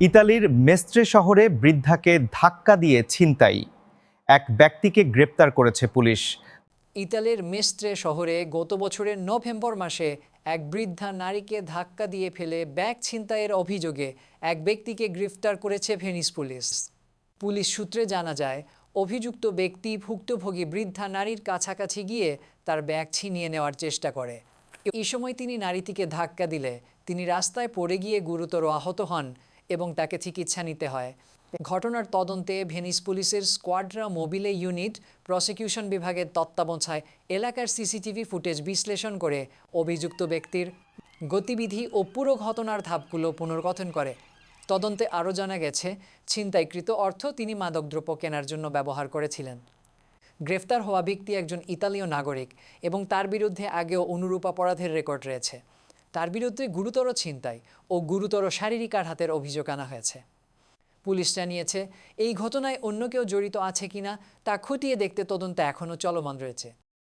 ইতালির মেস্ত্রে শহরে বৃদ্ধাকে ধাক্কা দিয়ে ছিনতাই। এক ব্যক্তিকে গ্রেপ্তার করেছে পুলিশ। ইতালির মেস্ত্রে শহরে গত বছরের নভেম্বর মাসে এক বৃদ্ধা নারীকে ধাক্কা দিয়ে ফেলে ব্যাগ ছিনতাইয়ের অভিযোগে এক ব্যক্তিকে গ্রেফতার করেছে ভেনিস পুলিশ। পুলিশ সূত্রে জানা যায়, অভিযুক্ত ব্যক্তি ভুক্তভোগী বৃদ্ধা নারীর কাছাকাছি গিয়ে তার ব্যাগ ছিনিয়ে নেওয়ার চেষ্টা করে। এই সময় তিনি নারীটিকে ধাক্কা দিলে, তিনি রাস্তায় পড়ে গিয়ে গুরুতর আহত হন। এবং তাকে চিকিৎসা নিতে হয়। ঘটনার তদন্তে ভেনিস পুলিশের স্কোয়াড্রা মোবিলে ইউনিট প্রসিকিউশন বিভাগের তত্ত্বাবধায় এলাকার সিসিটিভি ফুটেজ বিশ্লেষণ করে অভিযুক্ত ব্যক্তির গতিবিধি ও পুরো ঘটনার ধাপগুলো পুনর্গঠন করে। তদন্তে আরও জানা গেছে, ছিনতাইকৃত অর্থ তিনি মাদকদ্রব্য কেনার জন্য ব্যবহার করেছিলেন। গ্রেফতার হওয়া ব্যক্তি একজন ইতালীয় নাগরিক এবং তার বিরুদ্ধে আগেও অনুরূপ অপরাধের রেকর্ড রয়েছে। তার বিরুদ্ধে গুরুতর ছিনতাই ও গুরুতর শারীরিক আঘাতের অভিযোগ আনা হয়েছে। পুলিশ জানিয়েছে, এই ঘটনায় অন্য কেউ জড়িত আছে কিনা তা খতিয়ে দেখতে তদন্ত এখনও চলমান রয়েছে।